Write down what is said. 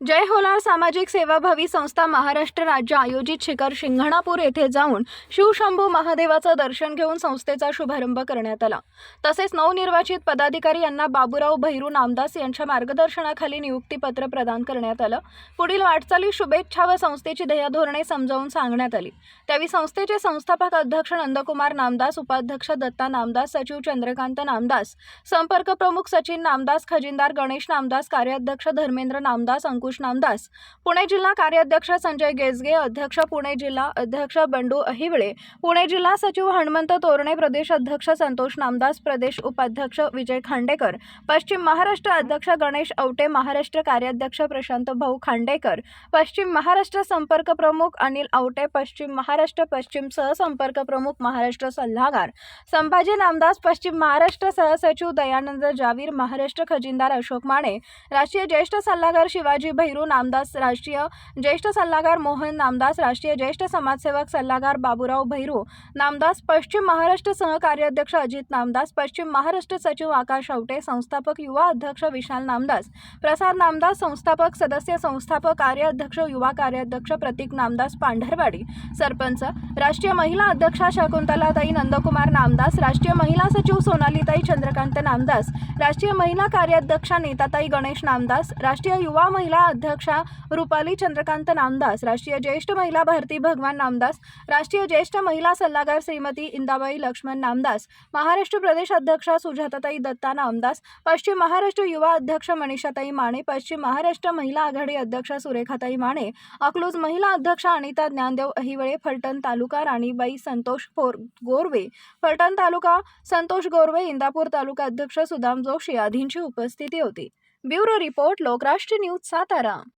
जय होलार सामाजिक सेवाभावी संस्था महाराष्ट्र राज्य आयोजित शिखर शिंगणापूर येथे जाऊन शिवशंभू महादेवाचं दर्शन घेऊन संस्थेचा शुभारंभ करण्यात आला. तसेच नवनिर्वाचित पदाधिकारी यांना बाबूराव भैरू नामदास यांच्या मार्गदर्शनाखाली नियुक्तीपत्र प्रदान करण्यात आलं. पुढील वाटचाली शुभेच्छा व संस्थेची ध्येयधोरणे समजावून सांगण्यात आली. त्यावेळी संस्थेचे संस्थापक अध्यक्ष नंदकुमार नामदास उपाध्यक्ष दत्ता नामदास सचिव चंद्रकांत नामदास संपर्क प्रमुख सचिन नामदास खजिनदार गणेश नामदास कार्याध्यक्ष धर्मेंद्र नामदास अंकुश नामदास. पुणे जिल्हा कार्याध्यक्ष संजय गेजगे अध्यक्ष पुणे जिल्हा अध्यक्ष बंडू अहिवळे पुणे जिल्हा सचिव हनुमंत तोरणे प्रदेश अध्यक्ष संतोष नामदास प्रदेश उपाध्यक्ष विजय खांडेकर पश्चिम महाराष्ट्र अध्यक्ष गणेश औटे महाराष्ट्र कार्याध्यक्ष प्रशांत भाऊ खांडेकर पश्चिम महाराष्ट्र संपर्क प्रमुख अनिल आवटे पश्चिम महाराष्ट्र पश्चिम सहसंपर्क प्रमुख महाराष्ट्र सल्लागार संभाजी नामदास पश्चिम महाराष्ट्र सहसचिव दयानंद जावीर महाराष्ट्र खजिनदार अशोक माने राष्ट्रीय ज्येष्ठ सल्लागार शिवाजी भैरू नामदास राष्ट्रीय ज्येष्ठ सल्लागार मोहन नामदास राष्ट्रीय ज्येष्ठ समाजसेवक सल्लागार बाबूराव भैरू नामदास पश्चिम महाराष्ट्र सहकार्याध्यक्ष अजित नामदास पश्चिम महाराष्ट्र सचिव आकाश आवटे संस्थापक युवा अध्यक्ष विशाल नामदास प्रसाद नामदास संस्थापक सदस्य संस्थापक कार्याध्यक्ष युवा कार्याध्यक्ष प्रतीक नामदास पांढरवाडी सरपंच राष्ट्रीय महिला अध्यक्षा शकुंतलाताई नंदकुमार नामदास राष्ट्रीय महिला सचिव सोनालीताई चंद्रकांत नामदास राष्ट्रीय महिला कार्याध्यक्षा नेताताई गणेश नामदास राष्ट्रीय युवा महिला अध्यक्षा रुपाली चंद्रकांत नामदास राष्ट्रीय ज्येष्ठ महिला भारती भगवान नामदास राष्ट्रीय ज्येष्ठ महिला सल्लागार श्रीमती इंदाबाई लक्ष्मण नामदास महाराष्ट्र प्रदेश अध्यक्षा सुजाताताई दत्ता नामदास पश्चिम महाराष्ट्र युवा अध्यक्ष मनीषाताई माने पश्चिम महाराष्ट्र महिला आघाडी अध्यक्ष सुरेखाताई माने अकलूज महिला अध्यक्ष अनिता ज्ञानदेव अहिवळे फलटण तालुका राणीबाई संतोष फोर गोरवे फलटण तालुका संतोष गोरवे इंदापूर तालुका अध्यक्ष सुदाम जोशी आदींची उपस्थिती होती. Bureau report Lokrashtra news Satara